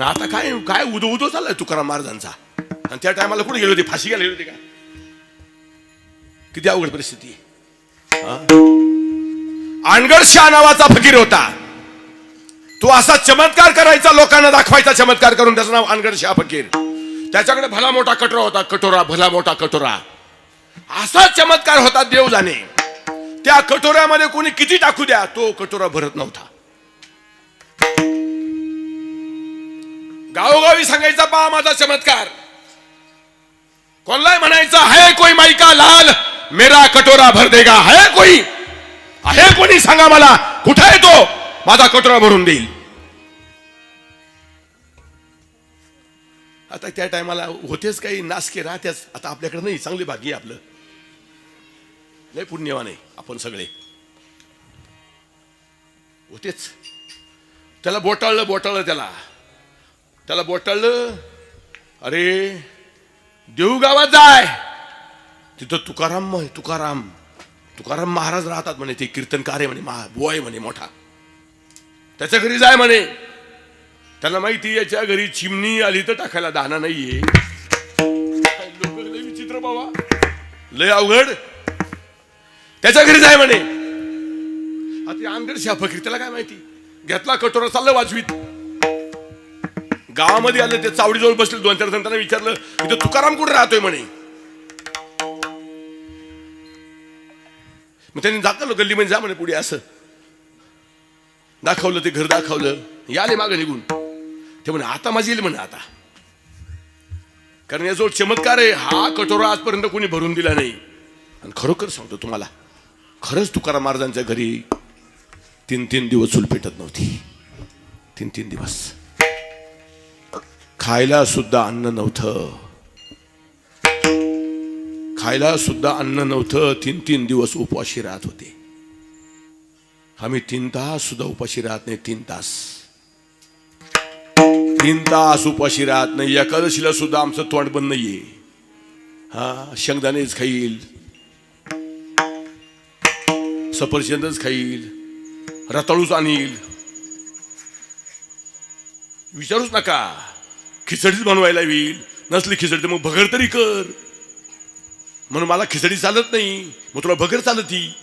आता काय काय उदो उदो चाललाय तुकाराम महाराजांचा? आणि त्या टायमाला कुठे गेले होते? फाशी गेले होते का? किती अवघड परिस्थिती हा? अनगड शाह नावाचा फकीर होता. तो असा चमत्कार करायचा लोकांना दाखवायचा चमत्कार करून त्याचं नाव अनगड शाह फकीर. त्याच्याकडे भला मोठा कटोरा होता कटोरा भला मोठा कटोरा. असा चमत्कार होता देव जाणे त्या कटोऱ्यामध्ये कोणी किती टाकू द्या तो कटोरा भरत नव्हता. गावोगावी सांगायचा पहा माझा चमत्कार. कोणलाय म्हणायचं है कोई माईका लाल मेरा कटोरा भर देगा. है कोई आहे कोणी? सांगा मला कुठे आहे तो? माझा कटोरा भरून देईल. आता त्या टायमाला होतेच काही नासके राहतेच. आता आपल्याकडे नाही चांगली भाग्य आपलं. लय पुण्यवान आहे आपण सगळे. होतेच. त्याला बोटाळलं बोटाळलं त्याला. त्याला बोटाळलं. अरे देऊ गावात जाय. तिथं तुकाराम तुकाराम. तुकाराम महाराज राहतात म्हणे ते कीर्तनकार आहे म्हणे महा बुवा आहे म्हणे मोठा. त्याच्या घरी जाय म्हणे. त्याला माहिती याच्या घरी चिमणी आली तर टाकायला दाना नाहीये. विचित्र बाबा. लय अवघड. त्याच्या घरी जाय म्हणे. आता अंगड शाह त्याला काय माहिती? घेतला कटोरा चाललं वाजवीत. गावामध्ये आलं ते चावडीजवळ बसले दोन चार जण त्यांना विचारलं इथं तुकाराम कुठे राहतोय म्हणे. मग त्यांनी दाखवलं गल्ली म्हणजे जा म्हणे पुढे असं. दाखवलं ते घर दाखवलं याले मागं निघून. ते म्हणे आता माझी येईल म्हणे आता. कारण याजवळ चमत्कार आहे हा कटोरा आजपर्यंत कोणी भरून दिला नाही. आणि खरोखर सांगतो तुम्हाला खरंच तुकाराम महाराजांच्या घरी तीन तीन दिवस चूल पेटत नव्हती. तीन तीन दिवस. खायला सुद्धा अन्न नव्हतं. खायला सुद्धा अन्न नव्हतं. तीन तीन दिवस उपवाशी राहत होते. आम्ही तीन तास सुद्धा उपाशी राहत नाही तीन तास. तीन तास उपाशी राहत नाही. एकादशीला सुद्धा आमचं तोंड बंद नाहीये. हा शेंगदाणेच खाईल. सफरचंदच खाईल. रताळूच आणील. विचारूच नका. खिचडीच बनवायला येईल. नसली खिचडी तर मग भगर तरी कर. म्हणून मला खिचडी चालत नाही मग तुला भगर चालती.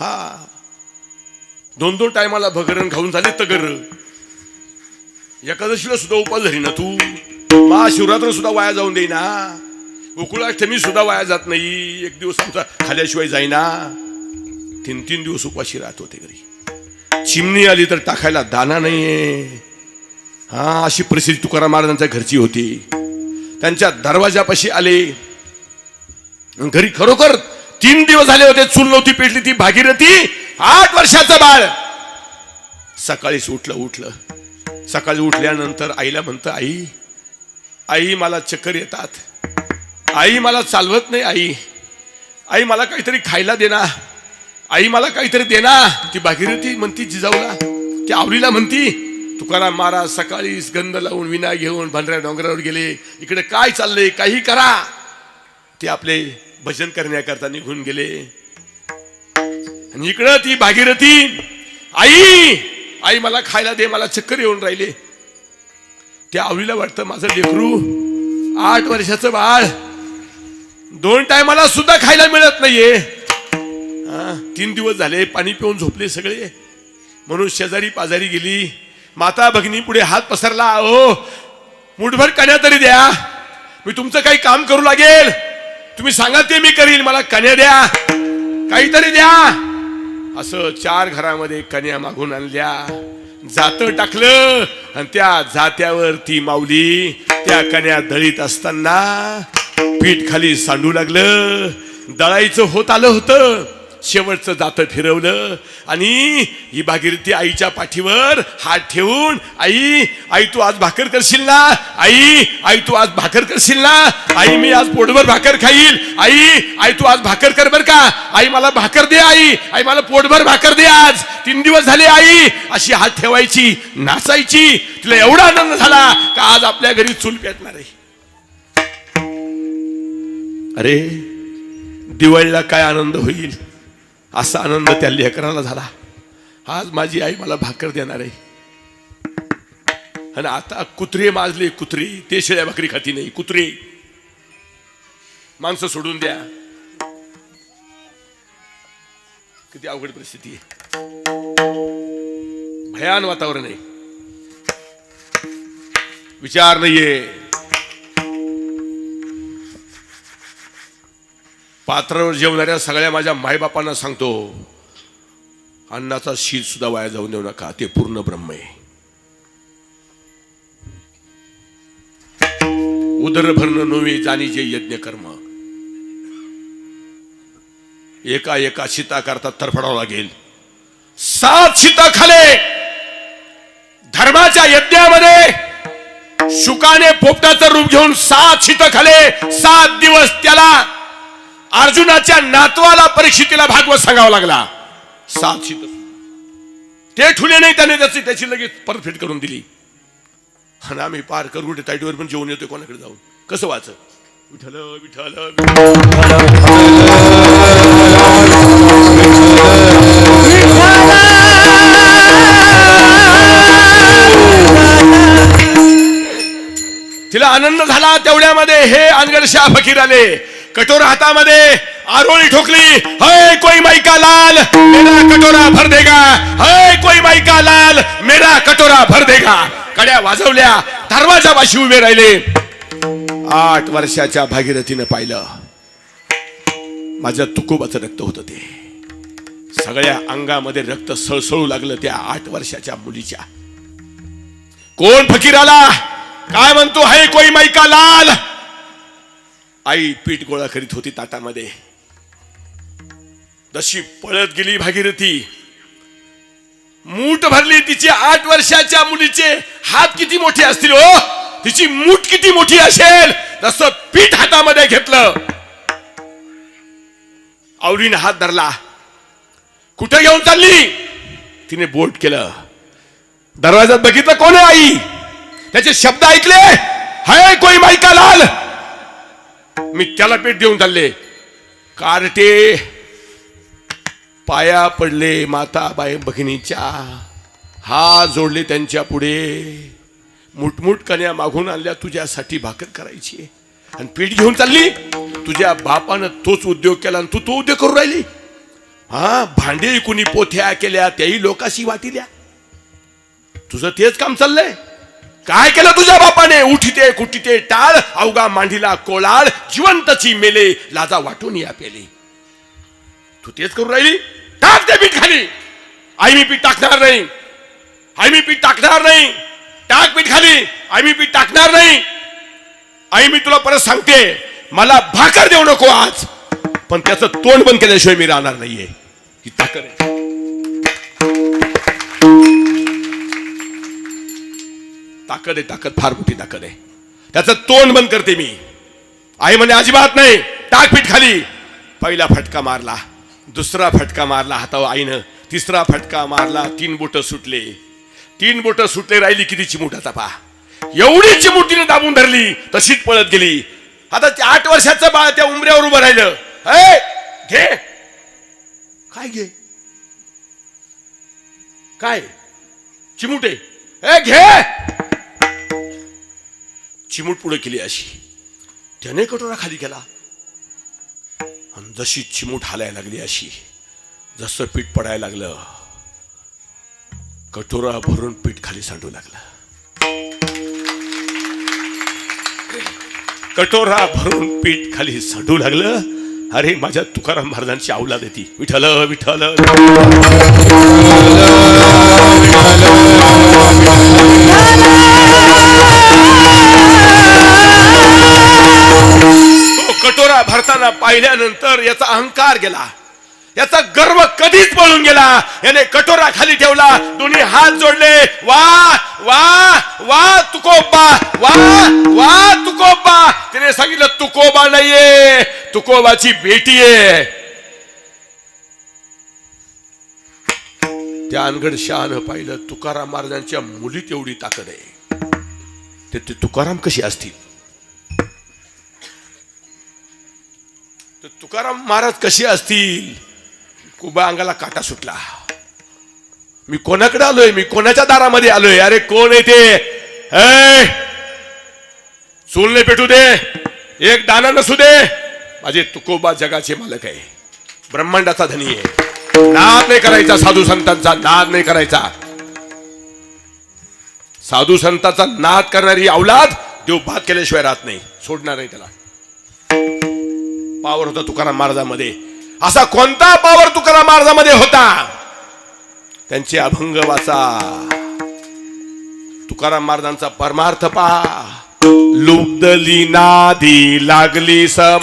हा. दोन दोन टायमाला भगरण खाऊन झाले तगर एकादशीला सुद्धा उपास झाली ना तू? महाशिवरात्र सुद्धा वाया जाऊन देईना. गोकुळाष्टमी सुद्धा वाया जात नाही. एक दिवस आमचा खाल्याशिवाय जाईना. तीन तीन दिवस उपाशी राहत होते घरी. चिमणी आली तर टाकायला दाना नाहीये. हा अशी परिस्थिती तुकाराम महाराजांच्या घरची होती. त्यांच्या दरवाजापाशी आले. घरी खरोखर तीन दिवस झाले होते चूल नव्हती पेटली ती भागीरथी आठ वर्षाचं बाळ. सकाळीच उठलं उठलं. सकाळी उठल्यानंतर आईला म्हणतं आई आई मला चक्कर येतात. आई मला चालवत नाही आई. आई मला काहीतरी खायला देना. आई मला काहीतरी देना. ती भागीरथी म्हणती जिजाऊला. ती आवलीला म्हणती तुकाराम महाराज सकाळीच गंध लावून विना घेऊन भंडऱ्या डोंगरावर गेले. इकडे काय चाललंय? काही करा. ते आपले भजन करण्याकरता निघून गेले. आणि इकडं ती भागीरथी आई आई मला खायला दे मला चक्कर येऊन राहिले. त्या आवलीला वाटतं माझं लेकरू आठ वर्षाचं बाळ. दोन टायमाला सुद्धा खायला मिळत नाहीये. तीन दिवस झाले पाणी पिऊन झोपले सगळे. म्हणून शेजारी पाजारी गेली. माता भगिनी पुढे हात पसरला. ओ मुठभर कन्या तरी द्या. मी तुमचं काही काम करू लागेल. तुम्ही सांगा ते मी करील मला कन्या द्या. काहीतरी द्या. असं चार घरामध्ये कन्या मागून आणल्या. जात टाकलं आणि त्या जात्यावर ती माऊली त्या कन्या दळीत असताना पीठ खाली सांडू लागलं. दळायचं होत आलं होतं. शेवटचं जातं फिरवलं. आणि ही भागीरथी आईच्या पाठीवर हात ठेवून आई आई तू आज भाकर करशील ना? आई आई तू आज भाकर करशील ना? आई मी आज पोटभर भाकर खाईल. आई आई तू आज भाकर कर बर का? आई मला भाकर दे आई. आई मला पोटभर भाकर दे आज. तीन दिवस झाले आई. अशी हात ठेवायची नाचायची. तिला एवढा आनंद झाला का आज आपल्या घरी चूल पेटणार आहे. अरे दिवाळीला काय आनंद होईल? असा आनंद त्या लेकरांना झाला. आज माझी आई मला भाकर देणार आहे. आणि आता कुत्रे माजले कुत्रे. ते शेळ्या भाकरी खाती नाही कुत्रे. माणसं सोडून द्या. किती अवघड परिस्थिती आहे. भयान वातावरण आहे. विचार नाहीये. पात्रावर जेवणाऱ्या सगळ्या माझ्या मायबापांना सांगतो अन्नाचा शीत सुद्धा वाया जाऊन देऊ नका ते पूर्ण ब्रह्म आहे. उदर भरणं नव्हे जाणीचे यज्ञ कर्म. एका एका शिता करता तरफडावं लागेल. सात शिता खाले धर्माच्या यज्ञामध्ये शुकाने पोपटाचं रूप घेऊन सात शित खाले सात दिवस त्याला अर्जुनाच्या नातवाला परीक्षितीला भागवत सांगावा लागला. साक्षी ते ठुले नाही त्याने त्याची त्याची लगेच परतफेड करून दिली. आणि आम्ही पार करून ताईटवर पण जेवण येतोय कोणाकडे जाऊन. कसं वाच? विठल विठल तिला आनंद झाला तेवढ्यामध्ये हे अनगडशा फकीर आले. कटोर हातामध्ये आरोळी ठोकली. हय कोई माईका लाल मेरा कटोरा भर देगा. हय कोई माईका लाल मेरा कटोरा भर देगा. कड्या वाजवल्या दरवाजा पाशी उभे राहिले. आठ वर्षाच्या भागीरथीनं पाहिलं. माझ्या तुकोबाचं रक्त होतं ते. सगळ्या अंगामध्ये रक्त सळसळू लागलं त्या आठ वर्षाच्या मुलीच्या. कोण फकीर आला? काय म्हणतो? हाय कोई माईका लाल आई पीठ गोळा करीत होती ताटामध्ये. जशी पळत गेली भागीरथी मूठ भरली तिची आठ वर्षाच्या मुलीचे हात किती मोठे असतील हो? तिची मूठ किती मोठी असेल? तसं पीठ हातामध्ये घेतलं. आवडीने हात धरला. कुठे घेऊन चालली? तिने बोट केलं. दरवाजात बघितलं कोण आहे आई? त्याचे शब्द ऐकले? हाय कोई माईका मी त्याला पेट देऊन चालले. कारटे पाया पडले माता बाई भगिनीच्या. हात जोडले त्यांच्या पुढे. मुठमुठ कन्या मागून आणल्या तुझ्यासाठी भाकर करायची आणि पीठ घेऊन चालली. तुझ्या बापानं तोच उद्योग केला आणि तू तो उद्योग करू राहिली. हा भांडे कुणी पोथ्या केल्या त्याही लोकाशी वाटिल्या. तुझं तेच काम चाललंय. काय केलं तुझ्या बापाने? उठिते कुठिते टाळ अवघा मांडीला कोलाळ जिवंतची मेले लाजा वाटून या पेले. तू तेच करून राहिली? टाक ते पीठ खाली. आई मी पीठ टाकणार नाही. आई मी पीठ टाकणार नाही. टाक पीठ खाली. आई मी पीठ टाकणार नाही. आई मी तुला परत सांगते मला भाकर देऊ नको आज. पण त्याचं तोंड बंद केल्याशिवाय मी राहणार नाहीये. ही ताकद आहे ताकद आहे ताकद फार मोठी ताकद आहे. त्याचं तोंड बंद करते मी. आई म्हणे अजिबात नाही. टाक पीठ खाली. पहिला फटका मारला. दुसरा फटका मारला हातावर आईनं. तिसरा फटका मारला. तीन बोट सुटले. तीन बोट सुटले राहिली किती चिमुटाचा तपा. एवढी चिमुटीने दाबून धरली तशीच पळत गेली. आता ते आठ वर्षाचं बाळ त्या उमऱ्यावर उभं राहिलं. घे. काय घे? काय? चिमुटे. ए घे. चिमूट पुढे केली अशी त्याने कटोरा खाली केला आणि जशी चिमूट हालायला लागली अशी जसं पीठ पडायला लागलं कटोरा भरून पीठ खाली सांडू लागलं कटोरा भरून पीठ खाली सांडू लागलं अरे माझ्या तुकाराम महाराजांची अवलाद येते विठल विठल विठल कटोरा पाहिल्यानंतर याचा अहंकार गेला. याचा गर्व कधीच पळून गेला. याने कटोरा खाली ठेवला. दोन्ही हात जोडले. वा वा वा तुकोबा वा वा तुकोबा. तिने सांगितलं तुकोबा नाहीये. तुकोबाची बेटी आहे त्या अनगड शहानं पाहिलं तुकाराम महाराजांच्या मुलीत एवढी ताकद आहे. ते तुकाराम कशी असतील? तर तुकाराम महाराज कसे असतील? कुबा अंगाला काटा सुटला. मी कोणाकडे आलोय? मी कोणाच्या दारामध्ये आलोय? अरे कोण आहे ते? चूल नाही पेटू दे. एक दाना नसू दे. माझे तुकोबा जगाचे मालक आहे. ब्रह्मांडाचा धनी आहे. नाद नाही करायचा साधू संतांचा नाद नाही करायचा. साधू संतांचा नाद करणारी अवलाद देव भात केल्याशिवाय राहत नाही. सोडणार नाही त्याला. पावर होता तुकाराम महाराजांमध्ये. असा कोणता पावर तुकाराम महाराजांमध्ये होता? त्यांचे अभंग वाचा. तुकाराम महाराजांचा परमार्थ पहा लुब्धली नादी लागली समा